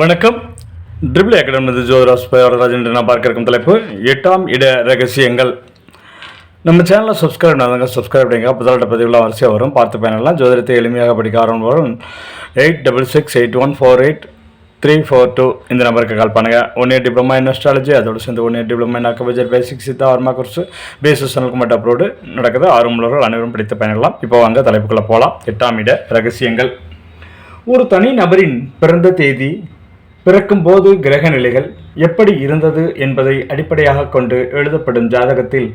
வணக்கம். Triple academy Jothiraj பயோராஜ் என்று நான் பார்க்க இருக்கும் தலைப்பு எட்டாம் இட ரகசியங்கள். நம்ம சேனலில் சப்ஸ்கிரைப் பண்ணாதவங்க சப்ஸ்கிரைப் பண்ணிங்க அப்போ பதிவுலாம் வரிசையாக வரும். பார்த்து பயனெல்லாம் ஜோதிடத்தை எளிமையாக படிக்க ஆரம்பம் வரும். Eight double six eight one four eight three four two இந்த நம்பருக்கு கால் பண்ணுங்கள் one year diploma in astrology அதோடு சேர்ந்து one year diploma in acupressure basic Siddha Varma course basis சேனலுக்கு மட்டும் அப்ரோடு நடக்குது. ஆர்வமுள்ளவர்கள் அனைவரும் படித்து பயனெல்லாம். இப்போ வாங்க தலைப்புக்குள்ளே போகலாம் எட்டாம் இட ரகசியங்கள். ஒரு தனி நபரின் பிறந்த தேதி பிறக்கும் போது கிரக நிலைகள் எப்படி இருந்தது என்பதை அடிப்படையாக கொண்டு எழுதப்படும் ஜாதகத்தில்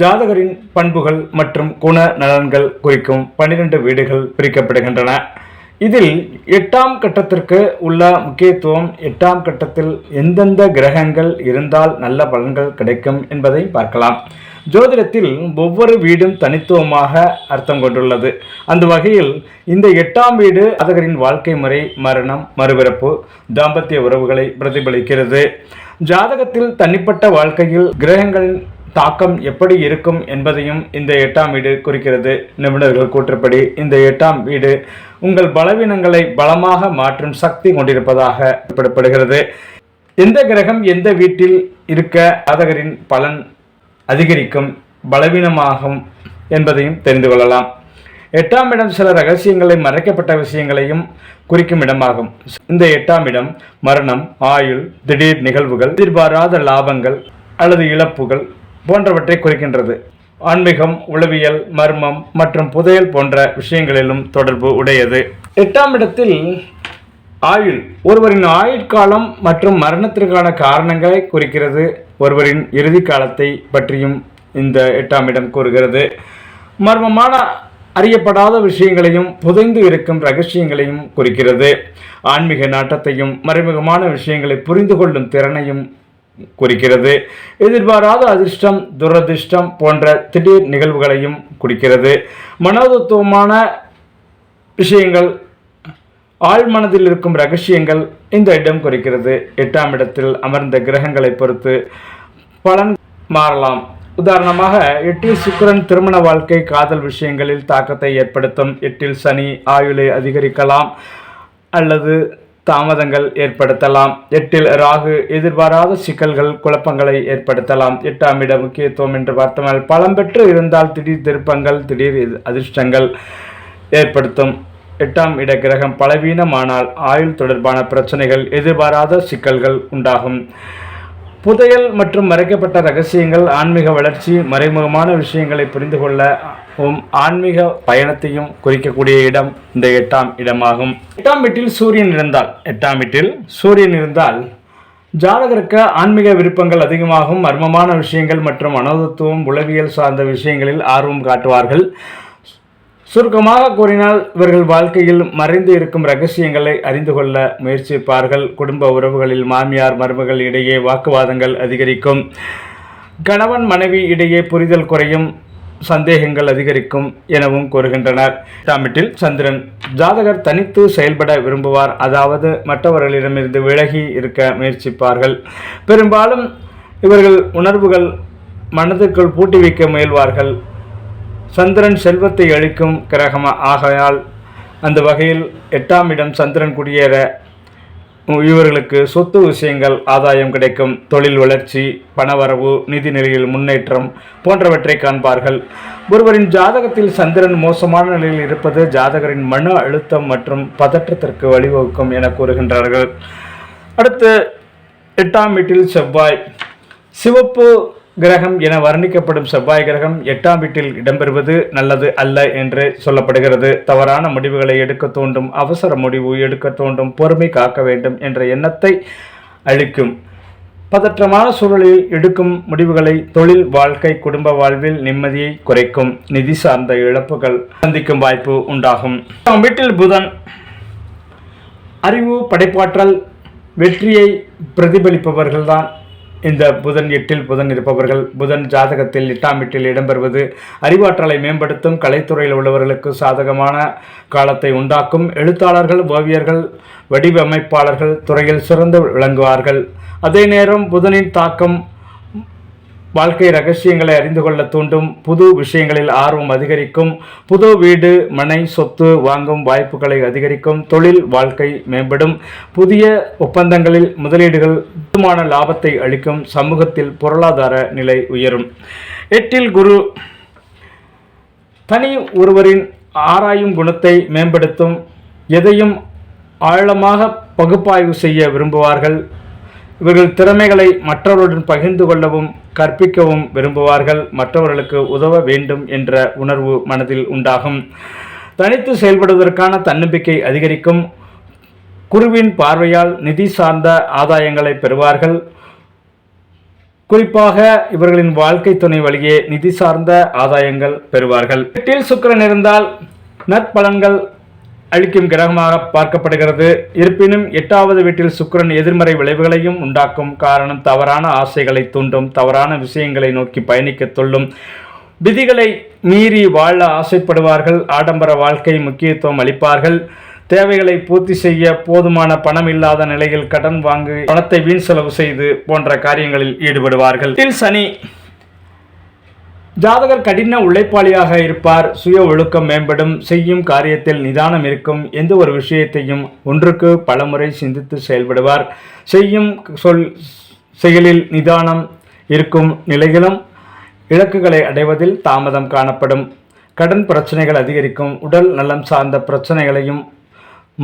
ஜாதகரின் பண்புகள் மற்றும் குண நலன்கள் குறிக்கும் பனிரெண்டு வீடுகள் பிரிக்கப்படுகின்றன. இதில் எட்டாம் கட்டத்திற்கு உள்ள முக்கியத்துவம் எட்டாம் கட்டத்தில் எந்தெந்த கிரகங்கள் இருந்தால் நல்ல பலன்கள் கிடைக்கும் என்பதை பார்க்கலாம். ஜோதிடத்தில் ஒவ்வொரு வீடும் தனித்துவமாக அர்த்தம் கொண்டுள்ளது. அந்த வகையில் இந்த எட்டாம் வீடு ஜாதகரின் வாழ்க்கை முறை மரணம் மறுபிறப்பு தாம்பத்திய உறவுகளை பிரதிபலிக்கிறது. ஜாதகத்தில் தனிப்பட்ட வாழ்க்கையில் கிரகங்களின் தாக்கம் எப்படி இருக்கும் என்பதையும் இந்த எட்டாம் வீடு குறிக்கிறது. நிபுணர்கள் கூற்றுப்படி இந்த எட்டாம் வீடு உங்கள் பலவீனங்களை பலமாக மாற்றும் சக்தி கொண்டிருப்பதாக குறிப்பிடப்படுகிறது. எந்த கிரகம் எந்த வீட்டில் இருக்க ஜாதகரின் பலன் அதிகரிக்கும் பலவீனமாகும் என்பதையும் தெரிந்து கொள்ளலாம். எட்டாம் இடம் சில ரகசியங்களை மறைக்கப்பட்ட விஷயங்களையும் குறிக்கும் இடமாகும். இந்த எட்டாம் இடம் மரணம் ஆயுள் திடீர் நிகழ்வுகள் எதிர்பாராத லாபங்கள் அல்லது இழப்புகள் போன்றவற்றை குறிக்கின்றது. ஆன்மீகம் உளவியல் மர்மம் மற்றும் புதையல் போன்ற விஷயங்களிலும் தொடர்பு உடையது. எட்டாம் இடத்தில் ஆயுள். ஒருவரின் ஆயுட்காலம் மற்றும் மரணத்திற்கான காரணங்களை குறிக்கிறது. ஒருவரின் இறுதி காலத்தை பற்றியும் இந்த எட்டாம் இடம் கூறுகிறது. மர்மமான அறியப்படாத விஷயங்களையும் புதைந்து இருக்கும் ரகசியங்களையும் குறிக்கிறது. ஆன்மீக நாட்டத்தையும் மறைமுகமான விஷயங்களை புரிந்து கொள்ளும் திறனையும் குறிக்கிறது. எதிர்பாராத அதிர்ஷ்டம் துரதிர்ஷ்டம் போன்ற திடீர் நிகழ்வுகளையும் குறிக்கிறது. மனோதத்துவமான விஷயங்கள் ஆழ்மனதில் இருக்கும் ரகசியங்கள் இந்த இடம் குறிக்கிறது. எட்டாம் இடத்தில் அமர்ந்த கிரகங்களை பொறுத்து பலன் மாறலாம். உதாரணமாக எட்டில் சுக்கிரன் திருமண வாழ்க்கை காதல் விஷயங்களில் தாக்கத்தை ஏற்படுத்தும். எட்டில் சனி ஆயுளை அதிகரிக்கலாம் அல்லது தாமதங்கள் ஏற்படுத்தலாம். எட்டில் ராகு எதிர்பாராத சிக்கல்கள் குழப்பங்களை ஏற்படுத்தலாம். எட்டாம் இட முக்கியத்துவம் என்று பார்த்தோம்னால் பலம் பெற்று இருந்தால் திடீர் திருப்பங்கள் திடீர் அதிர்ஷ்டங்கள் ஏற்படுத்தும். எட்டாம் இட கிரகம் பலவீனமானால் ஆயுள் தொடர்பான பிரச்சனைகள் எதிர்பாராத சிக்கல்கள் உண்டாகும். புதையல் மற்றும் மறைக்கப்பட்ட ரகசியங்கள் ஆன்மீக வளர்ச்சி மறைமுகமான விஷயங்களை புரிந்து கொள்ளவும் ஆன்மீக பயணத்தையும் குறிக்கக்கூடிய இடம் இந்த எட்டாம் இடமாகும். எட்டாம் வீட்டில் சூரியன் இருந்தால் எட்டாம் வீட்டில் சூரியன் இருந்தால் ஜாதகருக்கு ஆன்மீக விருப்பங்கள் அதிகமாகும். மர்மமான விஷயங்கள் மற்றும் அனோதத்துவம் உளவியல் சார்ந்த விஷயங்களில் ஆர்வம் காட்டுவார்கள். சுருக்கமாக கூறினால் இவர்கள் வாழ்க்கையில் மறைந்து இருக்கும் ரகசியங்களை அறிந்து கொள்ள முயற்சிப்பார்கள். குடும்ப உறவுகளில் மாமியார் மருமகள் இடையே வாக்குவாதங்கள் அதிகரிக்கும். கணவன் மனைவி இடையே புரிதல் குறையும் சந்தேகங்கள் அதிகரிக்கும் எனவும் கூறுகின்றனர். தமிட்டில் சந்திரன் ஜாதகர் தனித்து செயல்பட விரும்புவார். அதாவது மற்றவர்களிடமிருந்து விலகி இருக்க முயற்சிப்பார்கள். பெரும்பாலும் இவர்கள் உணர்வுகள் மனதுக்குள் பூட்டி வைக்க முயல்வார்கள். சந்திரன் செல்வத்தை அளிக்கும் கிரகம்? ஆகையால் அந்த வகையில் எட்டாம் இடம் சந்திரன் குடியேற இவர்களுக்கு சொத்து விஷயங்கள் ஆதாயம் கிடைக்கும். தொழில் வளர்ச்சி பணவரவு நிதி நிலையில் முன்னேற்றம் போன்றவற்றை காண்பார்கள். ஒருவரின் ஜாதகத்தில் சந்திரன் மோசமான நிலையில் இருப்பது ஜாதகரின் மன அழுத்தம் மற்றும் பதற்றத்திற்கு வழிவகுக்கும் என கூறுகின்றார்கள். அடுத்து எட்டாம் வீட்டில் செவ்வாய். சிவப்பு கிரகம் என வர்ணிக்கப்படும் செவ்வாய் கிரகம் எட்டாம் வீட்டில் இடம்பெறுவது நல்லது அல்ல என்று சொல்லப்படுகிறது. தவறான முடிவுகளை எடுக்க தோண்டும் அவசர முடிவு எடுக்க தோண்டும் பொறுமை காக்க வேண்டும் என்ற எண்ணத்தை அளிக்கும். பதற்றமான சூழலில் எடுக்கும் முடிவுகளை தொழில் வாழ்க்கை குடும்ப வாழ்வில் நிம்மதியை குறைக்கும் நிதி சார்ந்த இழப்புகள் சந்திக்கும் வாய்ப்பு உண்டாகும். வீட்டில் புதன் அறிவு படைப்பாற்றல் வெற்றியை பிரதிபலிப்பவர்கள்தான். இந்த புதன் எட்டில் புதன் இருப்பவர்கள் புதன் ஜாதகத்தில் எட்டாம் எட்டில் இடம்பெறுவது அறிவாற்றலை மேம்படுத்தும் கலைத்துறையில் உள்ளவர்களுக்கு சாதகமான காலத்தை உண்டாக்கும் எழுத்தாளர்கள் ஓவியர்கள் வடிவமைப்பாளர்கள் துறையில் சிறந்து விளங்குவார்கள். அதே நேரம் புதனின் தாக்கம் வாழ்க்கை ரகசியங்களை அறிந்து கொள்ள தூண்டும் புது விஷயங்களில் ஆர்வம் அதிகரிக்கும் புது வீடு மனை சொத்து வாங்கும் வாய்ப்புகளை அதிகரிக்கும் தொழில் வாழ்க்கை மேம்படும் புதிய ஒப்பந்தங்களில் முதலீடுகள் போதுமான லாபத்தை அளிக்கும் சமூகத்தில் பொருளாதார நிலை உயரும். எட்டில் குரு தனி ஒருவரின் ஆராயும் குணத்தை மேம்படுத்தும் எதையும் ஆழமாக பகுப்பாய்வு செய்ய விரும்புவார்கள் இவர்கள் திறமைகளை மற்றவர்களுடன் பகிர்ந்து கொள்ளவும் கற்பிக்கவும் விரும்புவார்கள். மற்றவர்களுக்கு உதவ வேண்டும் என்ற உணர்வு மனதில் உண்டாகும். தனித்து செயல்படுவதற்கான தன்னம்பிக்கை அதிகரிக்கும். குருவின் பார்வையால் நிதி சார்ந்த ஆதாயங்களை பெறுவார்கள். குறிப்பாக இவர்களின் வாழ்க்கை துணை வழியே நிதி சார்ந்த ஆதாயங்கள் பெறுவார்கள். வீட்டில் சுக்கிரன் இருந்தால் நற்பலன்கள் அளிக்கும் கிரகமாக பார்க்கப்படுகிறது. இருப்பினும் எட்டாவது வீட்டில் சுக்கிரன் எதிர்மறை விளைவுகளையும் உண்டாக்கும் காரணம் தவறான ஆசைகளை தூண்டும் தவறான விஷயங்களை நோக்கி பயணிக்க தொள்ளும் விதிகளை மீறி வாழ ஆசைப்படுவார்கள் ஆடம்பர வாழ்க்கை முக்கியத்துவம் அளிப்பார்கள். தேவைகளை பூர்த்தி செய்ய போதுமான பணம் இல்லாத நிலையில் கடன் வாங்கி பணத்தை வீண் செலவு செய்து போன்ற காரியங்களில் ஈடுபடுவார்கள். சனி ஜாதகர் கடின உழைப்பாளியாக இருப்பார். சுய ஒழுக்கம் மேம்படும் செய்யும் காரியத்தில் நிதானம் இருக்கும் எந்த ஒரு விஷயத்தையும் ஒன்றுக்கு பலமுறை சிந்தித்து செயல்படுவார். செய்யும் சொல் செயலில் நிதானம் இருக்கும் நிலையிலும் இலக்குகளை அடைவதில் தாமதம் காணப்படும். கடன் பிரச்சனைகள் அதிகரிக்கும் உடல் நலம் சார்ந்த பிரச்சனைகளையும்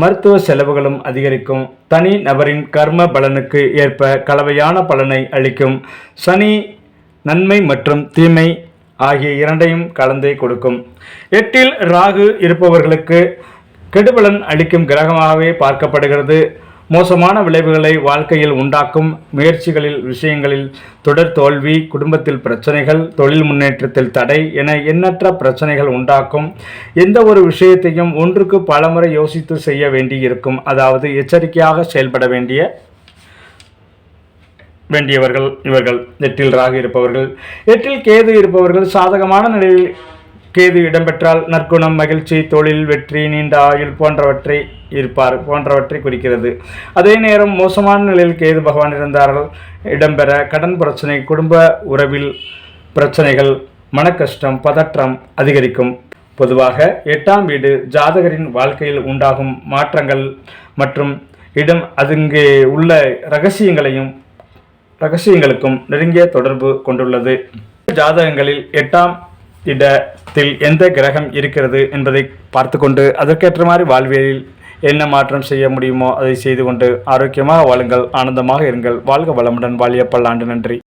மருத்துவ செலவுகளும் அதிகரிக்கும். தனி நபரின் கர்ம பலனுக்கு ஏற்ப கலவையான பலனை அளிக்கும். சனி நன்மை மற்றும் தீமை ஆகிய இரண்டையும் கலந்தே கொடுக்கும். எட்டில் ராகு இருப்பவர்களுக்கு கெடுபலன் அளிக்கும் கிரகமாகவே பார்க்கப்படுகிறது. மோசமான விளைவுகளை வாழ்க்கையில் உண்டாக்கும் முயற்சிகளில் விஷயங்களில் தொடர் தோல்வி குடும்பத்தில் பிரச்சனைகள் தொழில் முன்னேற்றத்தில் தடை என எண்ணற்ற பிரச்சனைகள் உண்டாக்கும். எந்த ஒரு விஷயத்தையும் ஒன்றுக்கு பலமுறை யோசித்து செய்ய வேண்டியிருக்கும். அதாவது எச்சரிக்கையாக செயல்பட வேண்டிய வேண்டியவர்கள் இவர்கள் எட்டில் ராகு இருப்பவர்கள் எட்டில் கேது இருப்பவர்கள் சாதகமான நிலையில் கேது இடம்பெற்றால் நற்குணம் மகிழ்ச்சி தொழில் வெற்றி நீண்ட ஆயுள் போன்றவற்றை இருப்பார் போன்றவற்றை குறிக்கிறது. அதே நேரம் மோசமான நிலையில் கேது பகவான் இருந்தார்கள் இடம்பெற கடன் பிரச்சனை குடும்ப உறவில் பிரச்சனைகள் மனக்கஷ்டம் பதற்றம் அதிகரிக்கும். பொதுவாக எட்டாம் வீடு ஜாதகரின் வாழ்க்கையில் உண்டாகும் மாற்றங்கள் மற்றும் இடம் அதுங்கே உள்ள ரகசியங்களையும் ரகசியங்களுக்கும் நெருங்கிய தொடர்பு கொண்டுள்ளது. ஜாதகங்களில் எட்டாம் இடத்தில் எந்த கிரகம் இருக்கிறது என்பதை பார்த்து கொண்டு அதற்கேற்ற மாதிரி வாழ்வியலில் என்ன மாற்றம் செய்ய முடியுமோ அதை செய்து கொண்டு ஆரோக்கியமாக வாழுங்கள் ஆனந்தமாக இருங்கள். வாழ்க வளமுடன் வாழிய பல்லாண்டு நன்றி.